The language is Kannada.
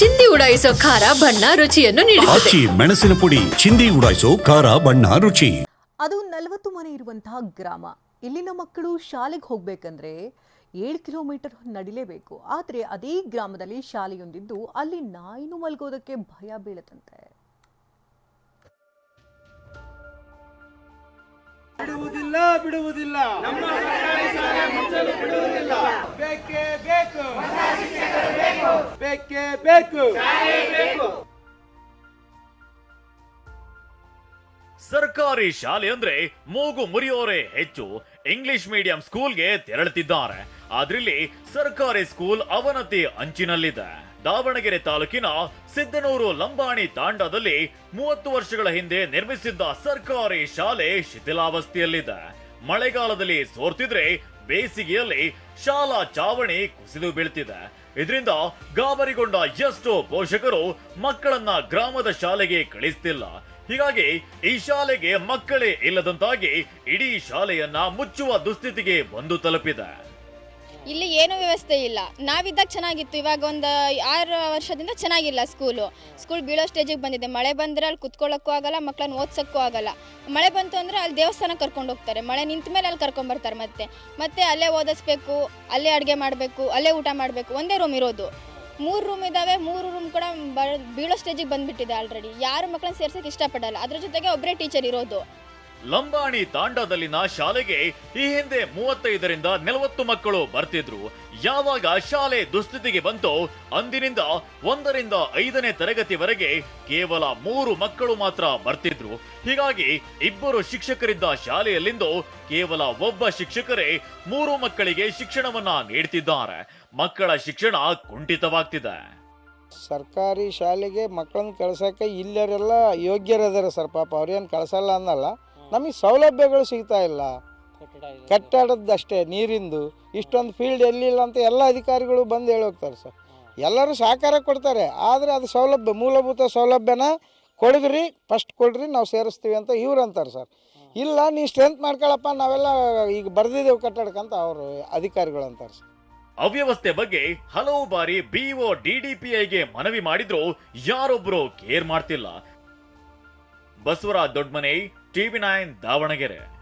ಚಿಂದಿ ಉಡಾಯಿಸೋ ಖಾರ ಬಣ್ಣ ರುಚಿಯನ್ನು ನೀಡುತ್ತದೆ. ಆಚಿ ಮೆಣಸಿನ ಪುಡಿ ಚಿಂದಿ ಉಡಾಯಿಸೋ ಖಾರ ಬಣ್ಣ ರುಚಿ. ಅದು ನಲವತ್ತು ಮನೆ ಇರುವಂತಹ ಗ್ರಾಮ. ಇಲ್ಲಿನ ಮಕ್ಕಳು ಶಾಲೆಗೆ ಹೋಗ್ಬೇಕಂದ್ರೆ ಏಳು ಕಿಲೋಮೀಟರ್ ನಡಿಲೇಬೇಕು. ಆದರೆ ಅದೇ ಗ್ರಾಮದಲ್ಲಿ ಶಾಲೆಯೊಂದಿದ್ದು ಅಲ್ಲಿ ನಾಯಿನು ಮಲ್ಗೋದಕ್ಕೆ ಭಯ ಬೀಳತಂತೆ ಬಿಡುವುದಿಲ್ಲ ಬಿಡುವುದಿಲ್ಲ. ನಮ್ಮ ಬಿಡುವುದಿಲ್ಲ ಬೇಕೇ ಬೇಕು ಬೇಕೇ ಸರ್ಕಾರಿ ಶಾಲೆ ಅಂದ್ರೆ ಮೂಗು ಮುರಿಯೋರೆ ಹೆಚ್ಚು. ಇಂಗ್ಲಿಷ್ ಮೀಡಿಯಂ ಸ್ಕೂಲ್ಗೆ ತೆರಳುತ್ತಿದ್ದಾರೆ. ಆದ್ರಲ್ಲಿ ಸರ್ಕಾರಿ ಸ್ಕೂಲ್ ಅವನತಿ ಅಂಚಿನಲ್ಲಿದೆ. ದಾವಣಗೆರೆ ತಾಲೂಕಿನ ಸಿದ್ದನೂರು ಲಂಬಾಣಿ ತಾಂಡದಲ್ಲಿ ಮೂವತ್ತು ವರ್ಷಗಳ ಹಿಂದೆ ನಿರ್ಮಿಸಿದ್ದ ಸರ್ಕಾರಿ ಶಾಲೆ ಶಿಥಿಲಾವಸ್ಥೆಯಲ್ಲಿದೆ. ಮಳೆಗಾಲದಲ್ಲಿ ಸೋರ್ತಿದ್ರೆ ಬೇಸಿಗೆಯಲ್ಲಿ ಶಾಲಾ ಚಾವಣಿ ಕುಸಿದು ಬೀಳ್ತಿದೆ. ಇದರಿಂದ ಗಾಬರಿಗೊಂಡ ಎಷ್ಟೋ ಪೋಷಕರು ಮಕ್ಕಳನ್ನ ಗ್ರಾಮದ ಶಾಲೆಗೆ ಕಳಿಸ್ತಿಲ್ಲ. ಹೀಗಾಗಿ ಈ ಶಾಲೆಗೆ ಮಕ್ಕಳೇ ಇಲ್ಲದಂತಾಗಿ ಇಡೀ ಶಾಲೆಯನ್ನ ಮುಚ್ಚುವ ದುಸ್ಥಿತಿಗೆ ಬಂದು ತಲುಪಿದೆ. ಇಲ್ಲಿ ಏನೂ ವ್ಯವಸ್ಥೆ ಇಲ್ಲ. ನಾವಿದ್ದಾಗ ಚೆನ್ನಾಗಿತ್ತು. ಇವಾಗ ಒಂದು ಆರು ವರ್ಷದಿಂದ ಚೆನ್ನಾಗಿಲ್ಲ ಸ್ಕೂಲು. ಸ್ಕೂಲ್ ಬೀಳೋ ಸ್ಟೇಜಿಗೆ ಬಂದಿದೆ. ಮಳೆ ಬಂದರೆ ಅಲ್ಲಿ ಕುತ್ಕೊಳ್ಳೋಕ್ಕೂ ಆಗಲ್ಲ ಮಕ್ಕಳನ್ನ ಓದ್ಸೋಕ್ಕೂ ಆಗಲ್ಲ. ಮಳೆ ಬಂತು ಅಂದರೆ ಅಲ್ಲಿ ದೇವಸ್ಥಾನ ಕರ್ಕೊಂಡು ಹೋಗ್ತಾರೆ. ಮಳೆ ನಿಂತ ಮೇಲೆ ಅಲ್ಲಿ ಕರ್ಕೊಂಬರ್ತಾರೆ ಮತ್ತೆ. ಮತ್ತೆ ಅಲ್ಲೇ ಓದಿಸ್ಬೇಕು, ಅಲ್ಲೇ ಅಡುಗೆ ಮಾಡಬೇಕು, ಅಲ್ಲೇ ಊಟ ಮಾಡಬೇಕು. ಒಂದೇ ರೂಮ್ ಇರೋದು. ಮೂರು ರೂಮ್ ಇದ್ದಾವೆ, ಮೂರು ರೂಮ್ ಕೂಡ ಬೀಳೋ ಸ್ಟೇಜಿಗೆ ಬಂದುಬಿಟ್ಟಿದೆ ಆಲ್ರೆಡಿ ಯಾರು ಮಕ್ಕಳನ್ನ ಸೇರ್ಸೋಕ್ಕೆ ಇಷ್ಟಪಡಲ್ಲ. ಅದ್ರ ಜೊತೆಗೆ ಒಬ್ಬರೇ ಟೀಚರ್ ಇರೋದು. ಲಂಬಾಣಿ ತಾಂಡದಲ್ಲಿನ ಶಾಲೆಗೆ ಈ ಹಿಂದೆ ಮೂವತ್ತೈದರಿಂದ ನಲವತ್ತು ಮಕ್ಕಳು ಬರ್ತಿದ್ರು. ಯಾವಾಗ ಶಾಲೆ ದುಸ್ಥಿತಿಗೆ ಬಂತೋ ಅಂದಿನಿಂದ ಒಂದರಿಂದ ಐದನೇ ತರಗತಿವರೆಗೆ ಕೇವಲ ಮೂರು ಮಕ್ಕಳು ಮಾತ್ರ ಬರ್ತಿದ್ರು. ಹೀಗಾಗಿ ಇಬ್ಬರು ಶಿಕ್ಷಕರಿದ್ದ ಶಾಲೆಯಲ್ಲಿಂದು ಕೇವಲ ಒಬ್ಬ ಶಿಕ್ಷಕರೇ ಮೂರು ಮಕ್ಕಳಿಗೆ ಶಿಕ್ಷಣವನ್ನ ನೀಡ್ತಿದ್ದಾರೆ. ಮಕ್ಕಳ ಶಿಕ್ಷಣ ಕುಂಠಿತವಾಗ್ತಿದೆ. ಸರ್ಕಾರಿ ಶಾಲೆಗೆ ಮಕ್ಕಳನ್ನ ಕಳ್ಸೋಕೆ ಇಲ್ಲರೆಲ್ಲ ಯೋಗ್ಯರದಾರ ಸರ್ ಪಾಪ. ಅವ್ರೇನು ಕಳ್ಸಲ್ಲ ಅನ್ನಲ್ಲ. ನಮಗೆ ಸೌಲಭ್ಯಗಳು ಸಿಗ್ತಾ ಇಲ್ಲ. ಕಟ್ಟಡದಷ್ಟೇ ನೀರಿಂದು ಇಷ್ಟೊಂದು ಫೀಲ್ಡ್ ಎಲ್ಲಿಲ್ಲ ಅಂತ ಎಲ್ಲ ಅಧಿಕಾರಿಗಳು ಬಂದು ಹೇಳೋಗ್ತಾರೆ ಸರ್. ಎಲ್ಲರೂ ಸಹಕಾರ ಕೊಡ್ತಾರೆ ಆದರೆ ಅದು ಸೌಲಭ್ಯ ಮೂಲಭೂತ ಸೌಲಭ್ಯನ ಕೊಡಿದ್ರಿ ಫಸ್ಟ್ ಕೊಡ್ರಿ ನಾವು ಸೇರಿಸ್ತೀವಿ ಅಂತ ಇವ್ರು ಅಂತಾರೆ ಸರ್. ಇಲ್ಲ ನೀವು ಸ್ಟ್ರೆಂತ್ ಮಾಡ್ಕೊಳಪ್ಪ ನಾವೆಲ್ಲ ಈಗ ಬರ್ದಿದ್ದೇವೆ ಕಟ್ಟಡಕ್ಕಂತ ಅವರು ಅಧಿಕಾರಿಗಳು ಅಂತಾರೆ ಸರ್. ಅವ್ಯವಸ್ಥೆ ಬಗ್ಗೆ ಹಲವು ಬಾರಿ ಬಿಒ ಡಿಡಿಪಿಐಗೆ ಮನವಿ ಮಾಡಿದ್ರು ಯಾರೊಬ್ಬರು ಕೇರ್ ಮಾಡ್ತಿಲ್ಲ. Basavaraj Dodmane TV nine Davanagere.